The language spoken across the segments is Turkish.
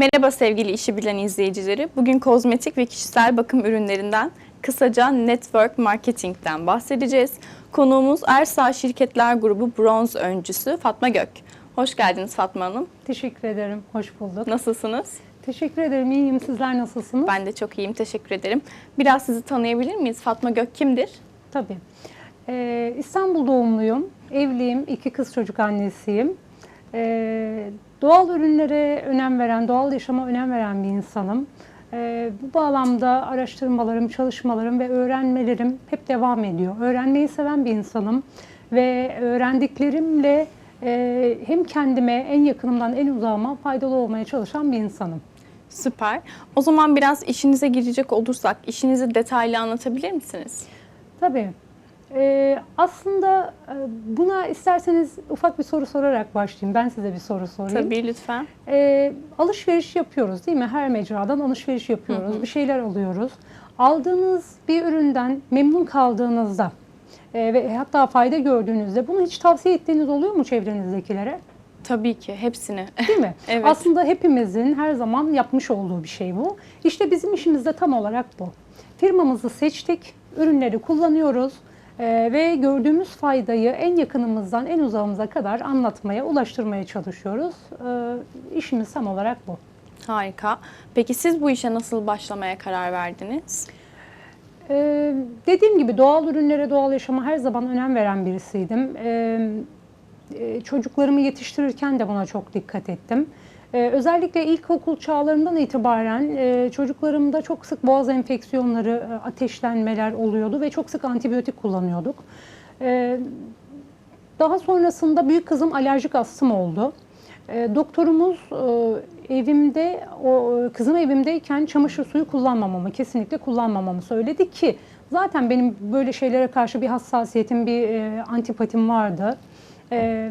Merhaba sevgili işi bilen izleyicileri. Bugün kozmetik ve kişisel bakım ürünlerinden kısaca network marketingten bahsedeceğiz. Konuğumuz Ersa Şirketler Grubu bronz öncüsü Fatma Gök. Hoş geldiniz Fatma Hanım. Teşekkür ederim. Hoş bulduk. Nasılsınız? Teşekkür ederim. İyiyim. Sizler nasılsınız? Ben de çok iyiyim. Teşekkür ederim. Biraz sizi tanıyabilir miyiz? Fatma Gök kimdir? Tabii. Ee, İstanbul doğumluyum. Evliyim. iki kız çocuk annesiyim. Ee, doğal ürünlere önem veren, doğal yaşama önem veren bir insanım. Ee, bu bağlamda araştırmalarım, çalışmalarım ve öğrenmelerim hep devam ediyor. Öğrenmeyi seven bir insanım ve öğrendiklerimle e, hem kendime, en yakınımdan en uzağıma faydalı olmaya çalışan bir insanım. Süper. O zaman biraz işinize girecek olursak işinizi detaylı anlatabilir misiniz? Tabii. Ee, aslında e, buna isterseniz ufak bir soru sorarak başlayayım. Ben size bir soru sorayım. Tabii lütfen. Ee, alışveriş yapıyoruz değil mi? Her mecradan alışveriş yapıyoruz. Bir şeyler alıyoruz. Aldığınız bir üründen memnun kaldığınızda e, ve hatta fayda gördüğünüzde bunu hiç tavsiye ettiğiniz oluyor mu çevrenizdekilere? Tabii ki hepsini. Değil mi? Evet. Aslında hepimizin her zaman yapmış olduğu bir şey bu. İşte bizim işimiz de tam olarak bu. Firmamızı seçtik, ürünleri kullanıyoruz e, ve gördüğümüz faydayı en yakınımızdan en uzağımıza kadar anlatmaya, ulaştırmaya çalışıyoruz. E, işimiz tam olarak bu. Harika. Peki siz bu işe nasıl başlamaya karar verdiniz? Ee, dediğim gibi doğal ürünlere, doğal yaşama her zaman önem veren birisiydim. Ee, e, çocuklarımı yetiştirirken de buna çok dikkat ettim. Ee, özellikle ilkokul çağlarından itibaren e, çocuklarımda çok sık boğaz enfeksiyonları, e, ateşlenmeler oluyordu ve çok sık antibiyotik kullanıyorduk. Ee, daha sonrasında büyük kızım alerjik astım oldu. E, doktorumuz e, evimde, o e, kızım evimdeyken çamaşır suyu kullanmamamı, kesinlikle kullanmamamı söyledi ki zaten benim böyle şeylere karşı bir hassasiyetim, bir e, antipatim vardı. E,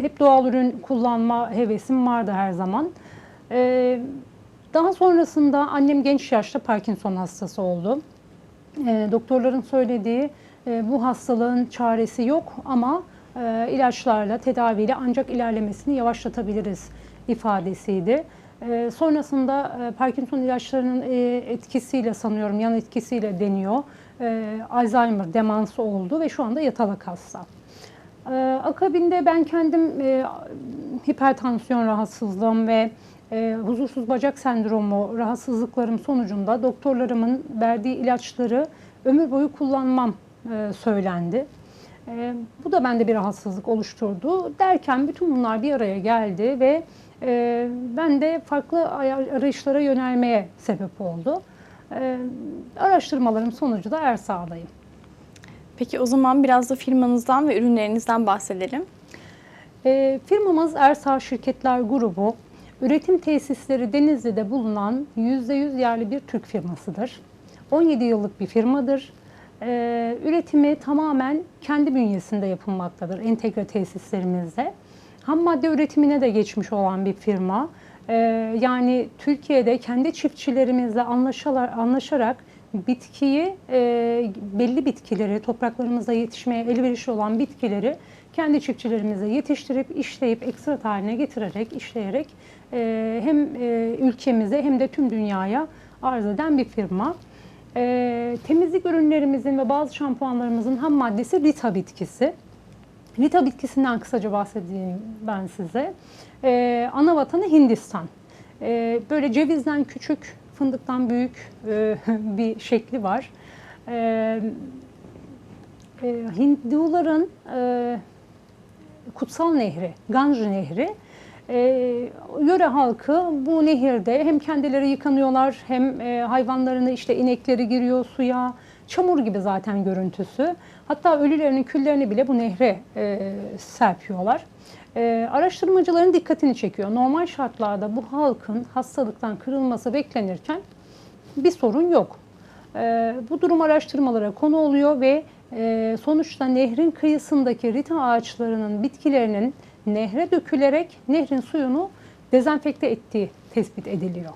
hep doğal ürün kullanma hevesim vardı her zaman. E, daha sonrasında annem genç yaşta Parkinson hastası oldu. E, doktorların söylediği e, bu hastalığın çaresi yok ama e, ilaçlarla, tedaviyle ancak ilerlemesini yavaşlatabiliriz ifadesiydi. E, sonrasında e, Parkinson ilaçlarının e, etkisiyle sanıyorum yan etkisiyle deniyor. E, Alzheimer demansı oldu ve şu anda yatalak hasta. E, akabinde ben kendim e, hipertansiyon rahatsızlığım ve e, huzursuz bacak sendromu rahatsızlıklarım sonucunda doktorlarımın verdiği ilaçları ömür boyu kullanmam e, söylendi. E, bu da bende bir rahatsızlık oluşturdu. Derken bütün bunlar bir araya geldi ve e, ben de farklı ay- arayışlara yönelmeye sebep oldu. E, araştırmalarım sonucu da Ersa'dayım. Peki o zaman biraz da firmanızdan ve ürünlerinizden bahsedelim. E, firmamız Ersa Şirketler Grubu. Üretim tesisleri Denizli'de bulunan %100 yerli bir Türk firmasıdır. 17 yıllık bir firmadır. E, üretimi tamamen kendi bünyesinde yapılmaktadır entegre tesislerimizde. Ham madde üretimine de geçmiş olan bir firma. E, yani Türkiye'de kendi çiftçilerimizle anlaşalar, anlaşarak bitkiyi, e, belli bitkileri, topraklarımızda yetişmeye elverişli olan bitkileri kendi çiftçilerimizle yetiştirip, işleyip, ekstrat haline getirerek, işleyerek e, hem e, ülkemize hem de tüm dünyaya arz eden bir firma. E, temizlik ürünlerimizin ve bazı şampuanlarımızın ham maddesi Rita bitkisi. Rita bitkisinden kısaca bahsedeyim ben size. E, ana vatanı Hindistan. E, böyle cevizden küçük, fındıktan büyük e, bir şekli var. E, e, Hinduların e, kutsal nehri, Ganj Nehri. E, yöre halkı bu nehirde hem kendileri yıkanıyorlar hem e, hayvanlarını işte inekleri giriyor suya. Çamur gibi zaten görüntüsü. Hatta ölülerinin küllerini bile bu nehre e, serpiyorlar. E, araştırmacıların dikkatini çekiyor. Normal şartlarda bu halkın hastalıktan kırılması beklenirken bir sorun yok. E, bu durum araştırmalara konu oluyor ve e, sonuçta nehrin kıyısındaki rita ağaçlarının bitkilerinin nehre dökülerek nehrin suyunu dezenfekte ettiği tespit ediliyor.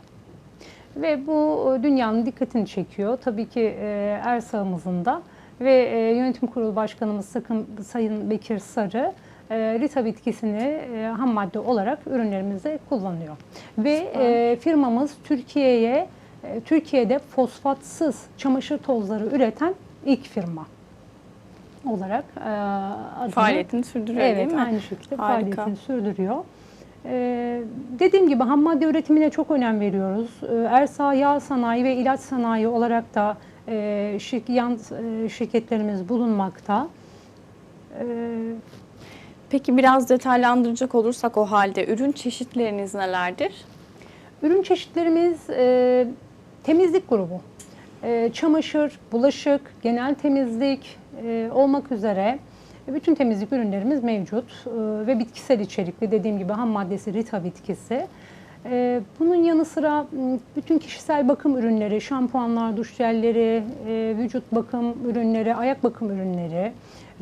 Ve bu e, dünyanın dikkatini çekiyor. Tabii ki e, Ersağ'ımızın da ve e, yönetim kurulu başkanımız Sakın, Sayın Bekir Sarı e, Rita bitkisini e, ham madde olarak ürünlerimizde kullanıyor. Ve e, firmamız Türkiye'ye e, Türkiye'de fosfatsız çamaşır tozları üreten ilk firma olarak e, adını Faaliyetini sürdürüyor Evet, değil mi? aynı şekilde Harika. faaliyetini sürdürüyor. Ee, dediğim gibi ham madde üretimine çok önem veriyoruz. Ee, Ersa Yağ Sanayi ve ilaç Sanayi olarak da e, şirk, yan e, şirketlerimiz bulunmakta. Ee, Peki biraz detaylandıracak olursak o halde ürün çeşitleriniz nelerdir? ürün çeşitlerimiz e, temizlik grubu. E, çamaşır, bulaşık, genel temizlik e, olmak üzere bütün temizlik ürünlerimiz mevcut E, ve bitkisel içerikli dediğim gibi ham maddesi Rita bitkisi. E, bunun yanı sıra bütün kişisel bakım ürünleri, şampuanlar, duş jelleri, e, vücut bakım ürünleri, ayak bakım ürünleri,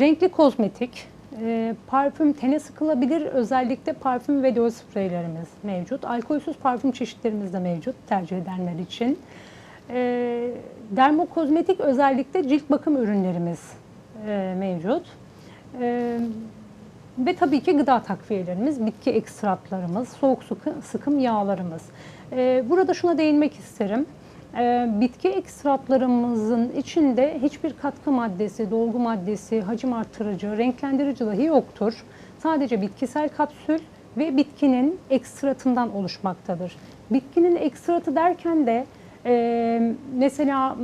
renkli kozmetik, e, parfüm tene sıkılabilir özellikle parfüm ve döl spreylerimiz mevcut. Alkolsüz parfüm çeşitlerimiz de mevcut tercih edenler için. E, dermokozmetik özellikle cilt bakım ürünlerimiz e, mevcut. E, ve tabii ki gıda takviyelerimiz, bitki ekstratlarımız, soğuk sıkı- sıkım yağlarımız. Burada şuna değinmek isterim. E, bitki ekstratlarımızın içinde hiçbir katkı maddesi, dolgu maddesi, hacim artırıcı, renklendirici dahi yoktur. Sadece bitkisel kapsül ve bitkinin ekstratından oluşmaktadır. Bitkinin ekstratı derken de e, mesela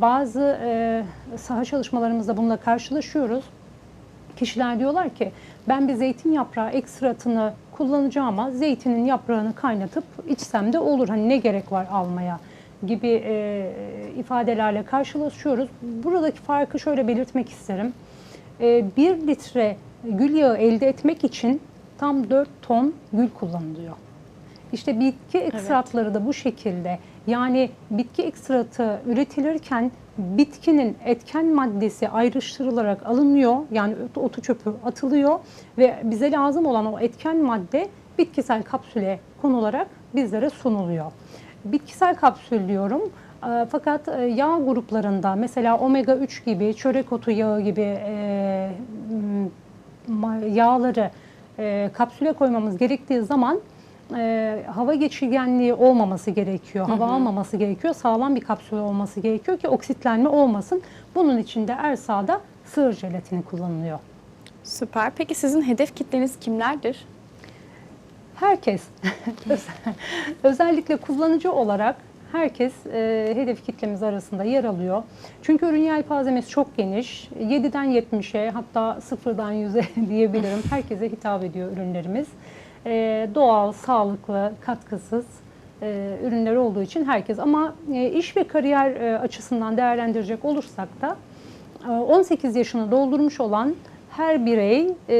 bazı e, saha çalışmalarımızda bununla karşılaşıyoruz. Kişiler diyorlar ki ben bir zeytin yaprağı ekstratını kullanacağım ama zeytinin yaprağını kaynatıp içsem de olur. Hani ne gerek var almaya gibi e, ifadelerle karşılaşıyoruz. Buradaki farkı şöyle belirtmek isterim. E, bir litre gül yağı elde etmek için tam 4 ton gül kullanılıyor. İşte bitki ekstratları da bu şekilde. Yani bitki ekstratı üretilirken bitkinin etken maddesi ayrıştırılarak alınıyor. Yani otu çöpü atılıyor ve bize lazım olan o etken madde bitkisel kapsüle konularak bizlere sunuluyor. Bitkisel kapsül diyorum. E, Fakat e, yağ gruplarında mesela omega 3 gibi, çörek otu yağı gibi e, yağları e, kapsüle koymamız gerektiği zaman e, hava geçirgenliği olmaması gerekiyor. Hava almaması gerekiyor. Sağlam bir kapsül olması gerekiyor ki oksitlenme olmasın. Bunun için de Ersa'da sığır jelatini kullanılıyor. Süper. Peki sizin hedef kitleniz kimlerdir? Herkes, özellikle kullanıcı olarak herkes e, hedef kitlemiz arasında yer alıyor. Çünkü ürün yelpazemiz çok geniş. 7'den 70'e hatta 0'dan 100'e diyebilirim. Herkese hitap ediyor ürünlerimiz. E, doğal, sağlıklı, katkısız e, ürünler olduğu için herkes. Ama e, iş ve kariyer e, açısından değerlendirecek olursak da e, 18 yaşını doldurmuş olan her birey e,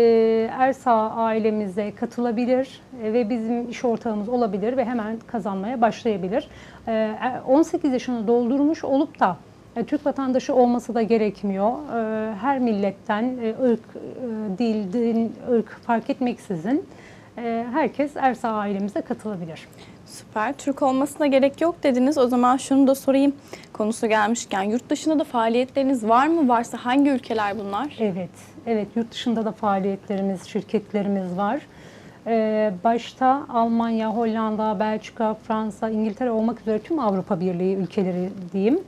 Ersa ailemize katılabilir e, ve bizim iş ortağımız olabilir ve hemen kazanmaya başlayabilir. E, 18 yaşını doldurmuş olup da e, Türk vatandaşı olması da gerekmiyor. E, her milletten, e, ırk, e, dil, din, ırk fark etmeksizin e, herkes Ersa ailemize katılabilir. Süper. Türk olmasına gerek yok dediniz. O zaman şunu da sorayım konusu gelmişken. Yurt dışında da faaliyetleriniz var mı? Varsa hangi ülkeler bunlar? Evet, evet yurt dışında da faaliyetlerimiz, şirketlerimiz var. Ee, başta Almanya, Hollanda, Belçika, Fransa, İngiltere olmak üzere tüm Avrupa Birliği ülkeleri diyeyim.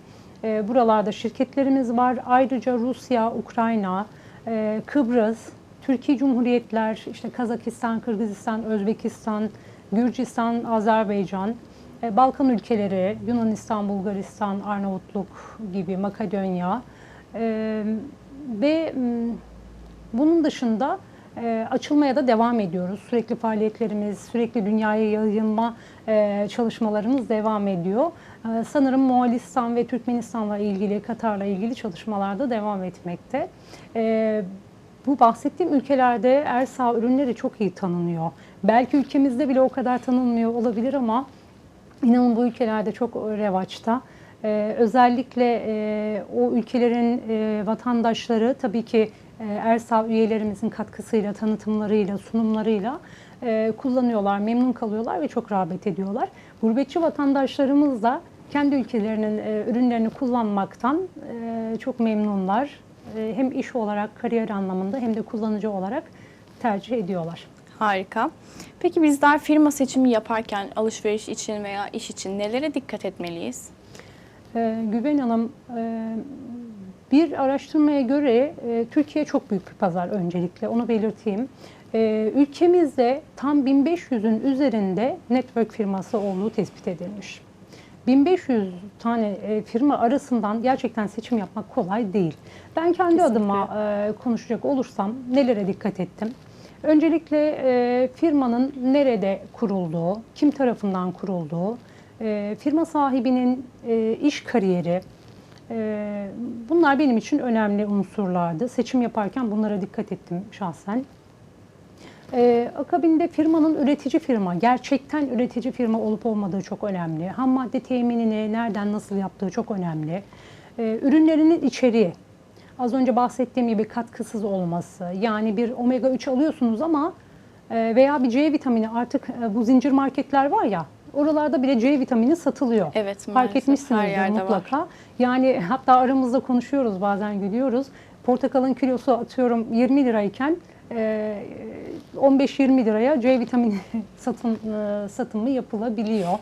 Ee, buralarda şirketlerimiz var. Ayrıca Rusya, Ukrayna, e, Kıbrıs, Türkiye Cumhuriyetler, işte Kazakistan, Kırgızistan, Özbekistan, Gürcistan, Azerbaycan, e, Balkan ülkeleri, Yunanistan, Bulgaristan, Arnavutluk gibi, Makedonya e, ve bunun dışında e, açılmaya da devam ediyoruz. Sürekli faaliyetlerimiz, sürekli dünyaya yayılma e, çalışmalarımız devam ediyor. E, sanırım Moğolistan ve Türkmenistan'la ilgili, Katar'la ilgili çalışmalar da devam etmekte. E, bu bahsettiğim ülkelerde Ersa ürünleri çok iyi tanınıyor. Belki ülkemizde bile o kadar tanınmıyor olabilir ama inanın bu ülkelerde çok revaçta. Ee, özellikle e, o ülkelerin e, vatandaşları tabii ki e, Ersa üyelerimizin katkısıyla, tanıtımlarıyla, sunumlarıyla e, kullanıyorlar, memnun kalıyorlar ve çok rağbet ediyorlar. Gurbetçi vatandaşlarımız da kendi ülkelerinin e, ürünlerini kullanmaktan e, çok memnunlar. Hem iş olarak, kariyer anlamında hem de kullanıcı olarak tercih ediyorlar. Harika. Peki bizler firma seçimi yaparken alışveriş için veya iş için nelere dikkat etmeliyiz? Ee, Güven Hanım, e, bir araştırmaya göre e, Türkiye çok büyük bir pazar öncelikle onu belirteyim. E, ülkemizde tam 1500'ün üzerinde network firması olduğu tespit edilmiş. 1500 tane e, firma arasından gerçekten seçim yapmak kolay değil. Ben kendi Kesinlikle. adıma e, konuşacak olursam nelere dikkat ettim? Öncelikle e, firmanın nerede kurulduğu, kim tarafından kurulduğu, e, firma sahibinin e, iş kariyeri, e, bunlar benim için önemli unsurlardı. Seçim yaparken bunlara dikkat ettim şahsen. Ee, akabinde firmanın üretici firma, gerçekten üretici firma olup olmadığı çok önemli. Ham madde teminini nereden nasıl yaptığı çok önemli. Ee, ürünlerinin içeriği, az önce bahsettiğim gibi katkısız olması. Yani bir omega 3 alıyorsunuz ama e, veya bir C vitamini artık e, bu zincir marketler var ya, oralarda bile C vitamini satılıyor. Evet, Fark maalesef her etmişsinizdir yerde var. mutlaka. Yani hatta aramızda konuşuyoruz bazen gülüyoruz. Portakalın kilosu atıyorum 20 lirayken e, 15-20 liraya C vitamini satın e, satımı yapılabiliyor.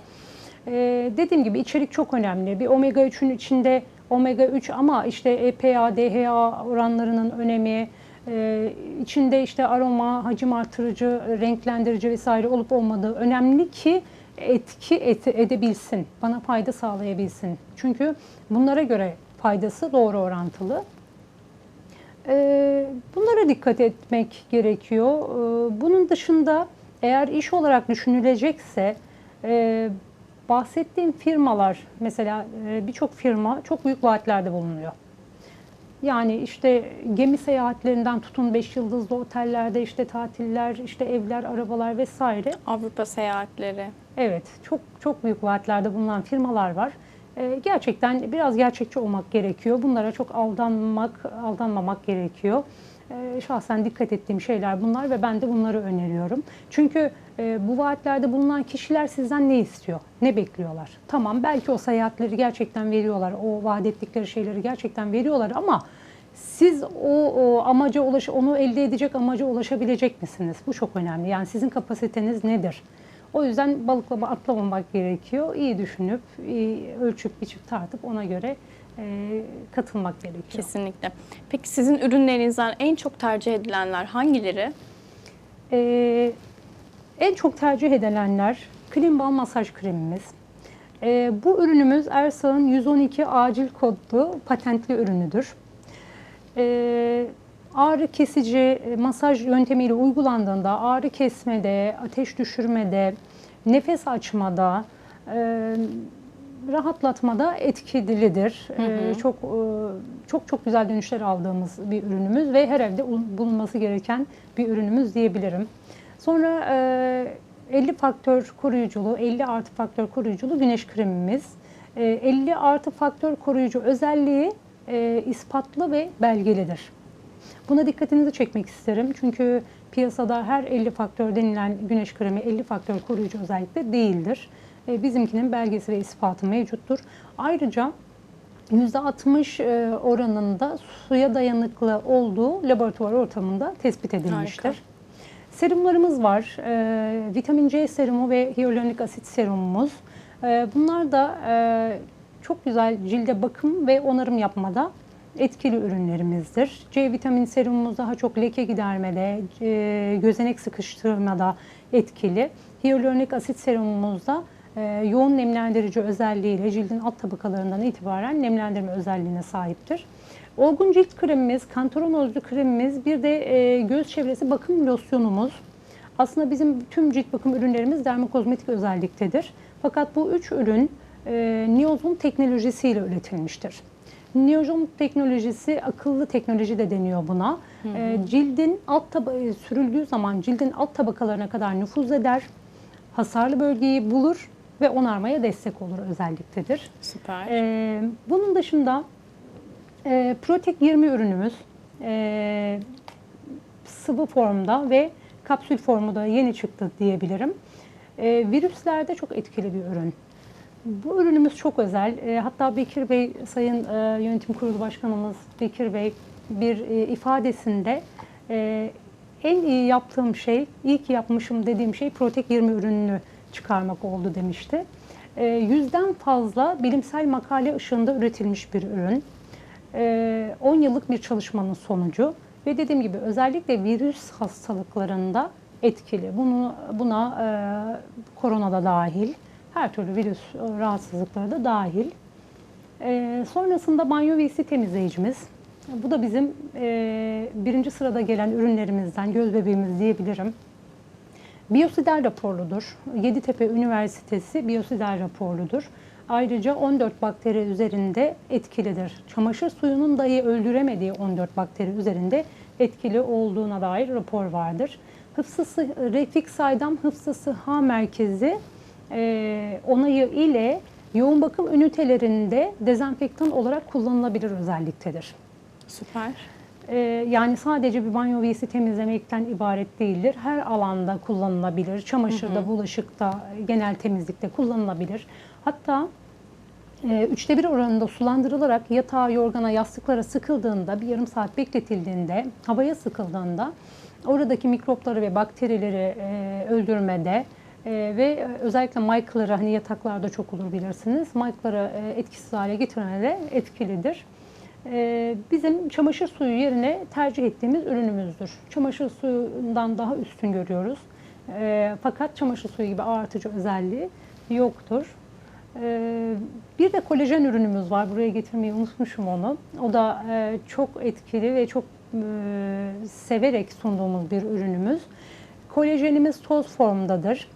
E, dediğim gibi içerik çok önemli. Bir omega 3'ün içinde omega 3 ama işte EPA, DHA oranlarının önemi, e, içinde işte aroma, hacim artırıcı, renklendirici vesaire olup olmadığı önemli ki etki et, edebilsin, bana fayda sağlayabilsin. Çünkü bunlara göre faydası doğru orantılı. Ee, Bunlara dikkat etmek gerekiyor. Ee, Bunun dışında eğer iş olarak düşünülecekse e, bahsettiğim firmalar mesela e, birçok firma çok büyük vaatlerde bulunuyor. Yani işte gemi seyahatlerinden tutun 5 yıldızlı otellerde işte tatiller, işte evler, arabalar vesaire. Avrupa seyahatleri. Evet, çok çok büyük vaatlerde bulunan firmalar var. Ee, gerçekten biraz gerçekçi olmak gerekiyor. Bunlara çok aldanmak, aldanmamak gerekiyor. Ee, şahsen dikkat ettiğim şeyler bunlar ve ben de bunları öneriyorum. Çünkü e, bu vaatlerde bulunan kişiler sizden ne istiyor, ne bekliyorlar? Tamam belki o seyahatleri gerçekten veriyorlar, o vaat ettikleri şeyleri gerçekten veriyorlar ama siz o, o amaca ulaş, onu elde edecek amaca ulaşabilecek misiniz? Bu çok önemli. Yani sizin kapasiteniz nedir? O yüzden balıklama atlamamak gerekiyor. İyi düşünüp, iyi ölçüp, biçip tartıp ona göre e, katılmak gerekiyor. Kesinlikle. Peki sizin ürünlerinizden en çok tercih edilenler hangileri? Ee, en çok tercih edilenler Clean Balm masaj kremimiz. Ee, bu ürünümüz Ersağ'ın 112 acil kodlu patentli ürünüdür. Ee, ağrı kesici e, masaj yöntemiyle uygulandığında ağrı kesmede, ateş düşürmede, nefes açmada, e, rahatlatmada etkilidir. Ee, çok e, çok çok güzel dönüşler aldığımız bir ürünümüz ve her evde ul- bulunması gereken bir ürünümüz diyebilirim. Sonra e, 50 faktör koruyuculu, 50 artı faktör koruyuculu güneş kremimiz. E, 50 artı faktör koruyucu özelliği e, ispatlı ve belgelidir. Buna dikkatinizi çekmek isterim. Çünkü piyasada her 50 faktör denilen güneş kremi 50 faktör koruyucu özellikle değildir. E, Bizimkinin belgesi ve ispatı mevcuttur. Ayrıca %60 e, oranında suya dayanıklı olduğu laboratuvar ortamında tespit edilmiştir. Harika. Serumlarımız var. E, vitamin C serumu ve hyaluronik asit serumumuz. E, bunlar da e, çok güzel cilde bakım ve onarım yapmada etkili ürünlerimizdir. C vitamin serumumuz daha çok leke gidermede, e, gözenek sıkıştırmada etkili. Hyaluronik asit serumumuz da yoğun nemlendirici özelliğiyle cildin alt tabakalarından itibaren nemlendirme özelliğine sahiptir. Olgun cilt kremimiz, kantaronozlu kremimiz, bir de e, göz çevresi bakım losyonumuz. Aslında bizim tüm cilt bakım ürünlerimiz dermokozmetik özelliktedir. Fakat bu üç ürün e, teknolojisiyle üretilmiştir. Niozum teknolojisi akıllı teknoloji de deniyor buna. E, cildin alt taba e, sürüldüğü zaman cildin alt tabakalarına kadar nüfuz eder. Hasarlı bölgeyi bulur ve onarmaya destek olur özelliktedir. Süper. Ee, bunun dışında e, Protek 20 ürünümüz e, sıvı formda ve kapsül formu da yeni çıktı diyebilirim. E, virüslerde çok etkili bir ürün. Bu ürünümüz çok özel. E, hatta Bekir Bey, Sayın e, Yönetim Kurulu Başkanımız Bekir Bey bir e, ifadesinde e, en iyi yaptığım şey, iyi ki yapmışım dediğim şey Protek 20 ürününü çıkarmak oldu demişti. E, yüzden fazla bilimsel makale ışığında üretilmiş bir ürün. E, 10 yıllık bir çalışmanın sonucu ve dediğim gibi özellikle virüs hastalıklarında etkili. Bunu buna e, korona da dahil, her türlü virüs e, rahatsızlıkları da dahil. E, sonrasında banyo VC temizleyicimiz. Bu da bizim e, birinci sırada gelen ürünlerimizden, göz bebeğimiz diyebilirim. Biyosider raporludur. Yeditepe Üniversitesi biyosider raporludur. Ayrıca 14 bakteri üzerinde etkilidir. Çamaşır suyunun dahi öldüremediği 14 bakteri üzerinde etkili olduğuna dair rapor vardır. Hıfzı Sı- Refik Saydam Hıfzı Sıha Merkezi e, onayı ile yoğun bakım ünitelerinde dezenfektan olarak kullanılabilir özelliktedir. Süper. Ee, yani sadece bir banyo VC temizlemekten ibaret değildir. Her alanda kullanılabilir. Çamaşırda, bulaşıkta, genel temizlikte kullanılabilir. Hatta e, üçte bir oranında sulandırılarak yatağa, yorgana, yastıklara sıkıldığında, bir yarım saat bekletildiğinde, havaya sıkıldığında oradaki mikropları ve bakterileri e, öldürmede e, ve özellikle mike'ları hani yataklarda çok olur bilirsiniz. Mike'ları e, etkisiz hale getirmede etkilidir. Ee, bizim çamaşır suyu yerine tercih ettiğimiz ürünümüzdür. Çamaşır suyundan daha üstün görüyoruz. Ee, fakat çamaşır suyu gibi ağırtıcı özelliği yoktur. Ee, bir de kolajen ürünümüz var. Buraya getirmeyi unutmuşum onu. O da e, çok etkili ve çok e, severek sunduğumuz bir ürünümüz. Kolajenimiz toz formdadır.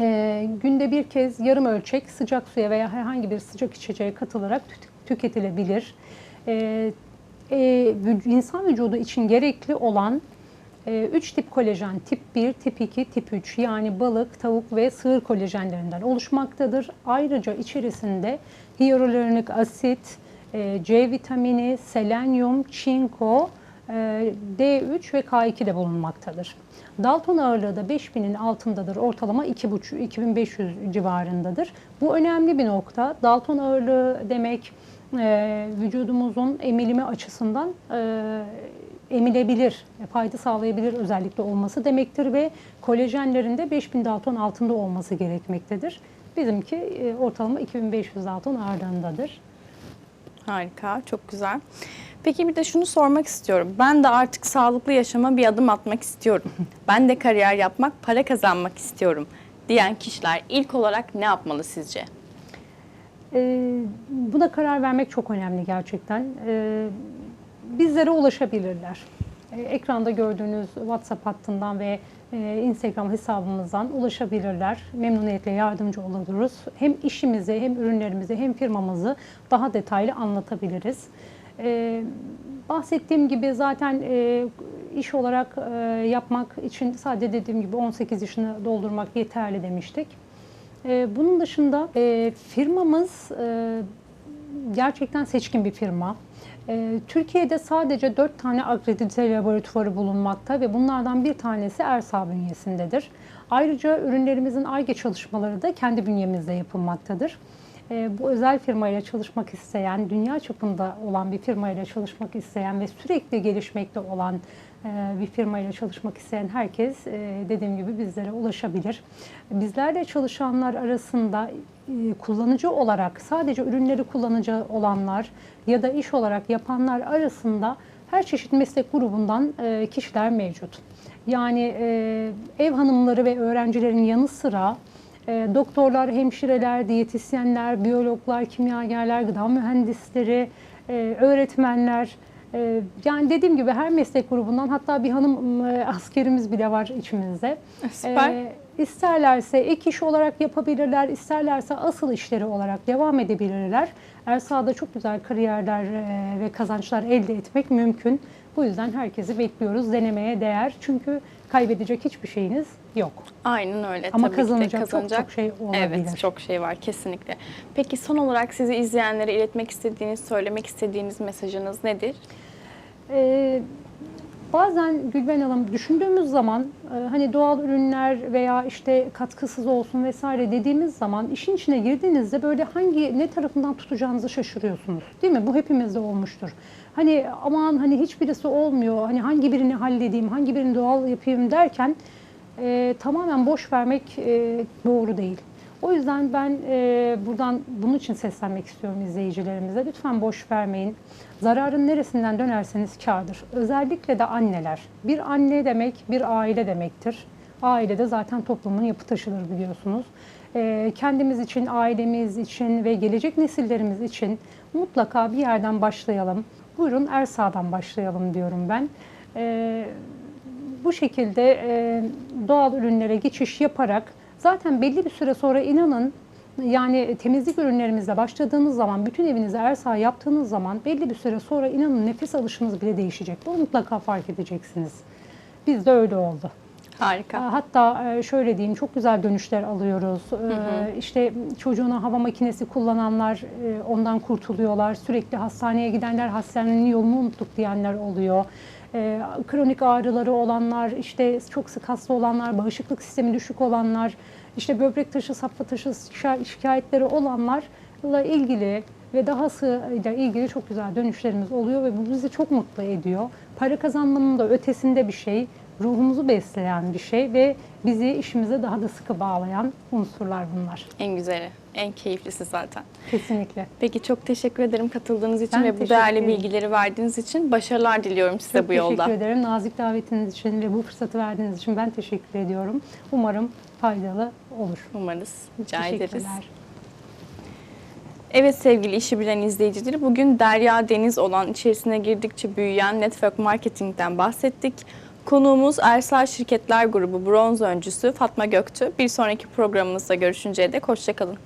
Ee, günde bir kez yarım ölçek sıcak suya veya herhangi bir sıcak içeceğe katılarak tü- tüketilebilir. Ee, e, vü- insan vücudu için gerekli olan 3 tip kolajen, tip 1, tip 2, tip 3 yani balık, tavuk ve sığır kolajenlerinden oluşmaktadır. Ayrıca içerisinde hyaluronik asit, e, C vitamini, selenyum, çinko, e, D3 ve K2 de bulunmaktadır. Dalton ağırlığı da 5000'in altındadır. Ortalama 2,5-2500 civarındadır. Bu önemli bir nokta. Dalton ağırlığı demek e, vücudumuzun emilimi açısından e, emilebilir, fayda sağlayabilir özellikle olması demektir ve kolajenlerin de 5000 Dalton altında olması gerekmektedir. Bizimki e, ortalama 2500 Dalton ağırlığındadır. Harika, çok güzel. Peki bir de şunu sormak istiyorum. Ben de artık sağlıklı yaşama bir adım atmak istiyorum. Ben de kariyer yapmak, para kazanmak istiyorum diyen kişiler ilk olarak ne yapmalı sizce? Ee, buna karar vermek çok önemli gerçekten. Ee, bizlere ulaşabilirler. Ee, ekranda gördüğünüz WhatsApp hattından ve e, Instagram hesabımızdan ulaşabilirler. Memnuniyetle yardımcı oluruz. Hem işimizi, hem ürünlerimizi, hem firmamızı daha detaylı anlatabiliriz. Ee, bahsettiğim gibi zaten e, iş olarak e, yapmak için sadece dediğim gibi 18 yaşını doldurmak yeterli demiştik. Ee, Bunun dışında e, firmamız e, gerçekten seçkin bir firma. E, Türkiye'de sadece 4 tane akredite laboratuvarı bulunmakta ve bunlardan bir tanesi Ersa bünyesindedir. Ayrıca ürünlerimizin ARGE çalışmaları da kendi bünyemizde yapılmaktadır. Bu özel firmayla çalışmak isteyen, dünya çapında olan bir firmayla çalışmak isteyen ve sürekli gelişmekte olan bir firmayla çalışmak isteyen herkes e, dediğim gibi bizlere ulaşabilir. Bizlerle çalışanlar arasında e, kullanıcı olarak sadece ürünleri kullanıcı olanlar ya da iş olarak yapanlar arasında her çeşit meslek grubundan e, kişiler mevcut. Yani ev hanımları ve öğrencilerin yanı sıra doktorlar, hemşireler, diyetisyenler, biyologlar, kimyagerler, gıda mühendisleri, öğretmenler, yani dediğim gibi her meslek grubundan hatta bir hanım e, askerimiz bile var içimizde. Süper. E, isterlerse ek iş olarak yapabilirler, isterlerse asıl işleri olarak devam edebilirler. Ersa'da çok güzel kariyerler e, ve kazançlar elde etmek mümkün. Bu yüzden herkesi bekliyoruz. Denemeye değer. Çünkü kaybedecek hiçbir şeyiniz yok. Aynen öyle. Ama Tabii ki de kazanacak çok çok şey olabilir. Evet, çok şey var kesinlikle. Peki son olarak sizi izleyenlere iletmek istediğiniz, söylemek istediğiniz mesajınız nedir? Ee, Bazen Gülben Hanım düşündüğümüz zaman e, hani doğal ürünler veya işte katkısız olsun vesaire dediğimiz zaman işin içine girdiğinizde böyle hangi ne tarafından tutacağınızı şaşırıyorsunuz. Değil mi? Bu hepimizde olmuştur. Hani aman hani hiçbirisi olmuyor. Hani hangi birini halledeyim, hangi birini doğal yapayım derken e, tamamen boş vermek e, doğru değil. O yüzden ben e, buradan bunun için seslenmek istiyorum izleyicilerimize. Lütfen boş vermeyin. Zararın neresinden dönerseniz kârdır. Özellikle de anneler. Bir anne demek bir aile demektir. Aile de zaten toplumun yapı taşıdır biliyorsunuz. E, kendimiz için, ailemiz için ve gelecek nesillerimiz için mutlaka bir yerden başlayalım. Buyurun Ersa'dan başlayalım diyorum ben. E, bu şekilde e, doğal ürünlere geçiş yaparak zaten belli bir süre sonra inanın yani temizlik ürünlerimizle başladığınız zaman bütün evinize ersağ yaptığınız zaman belli bir süre sonra inanın nefes alışınız bile değişecek. Bunu mutlaka fark edeceksiniz. Bizde öyle oldu. Harika. Hatta e, şöyle diyeyim çok güzel dönüşler alıyoruz. Ee, İşte çocuğuna hava makinesi kullananlar e, ondan kurtuluyorlar. Sürekli hastaneye gidenler hastanenin yolunu unuttuk diyenler oluyor. Ee, Kronik ağrıları olanlar, işte çok sık hasta olanlar, bağışıklık sistemi düşük olanlar, işte böbrek taşı, safra taşı şi- şikayetleri olanlarla ilgili ve dahasıyla ilgili çok güzel dönüşlerimiz oluyor ve bu bizi çok mutlu ediyor. Para kazanmanın da ötesinde bir şey, ruhumuzu besleyen bir şey ve bizi işimize daha da sıkı bağlayan unsurlar bunlar. En güzeli, en keyiflisi zaten. Kesinlikle. Peki çok teşekkür ederim katıldığınız için Ben ve bu değerli ederim. bilgileri verdiğiniz için. Başarılar diliyorum size Çok bu yolda. teşekkür ederim. Nazik davetiniz için ve bu fırsatı verdiğiniz için ben teşekkür ediyorum. Umarım faydalı olur. Umarız. Rica ederiz. Evet sevgili işi bilen izleyicileri bugün derya deniz olan içerisine girdikçe büyüyen network marketingten bahsettik. Konuğumuz Ersal Şirketler Grubu bronz öncüsü Fatma Göktü. Bir sonraki programımızda görüşünceye dek hoşçakalın.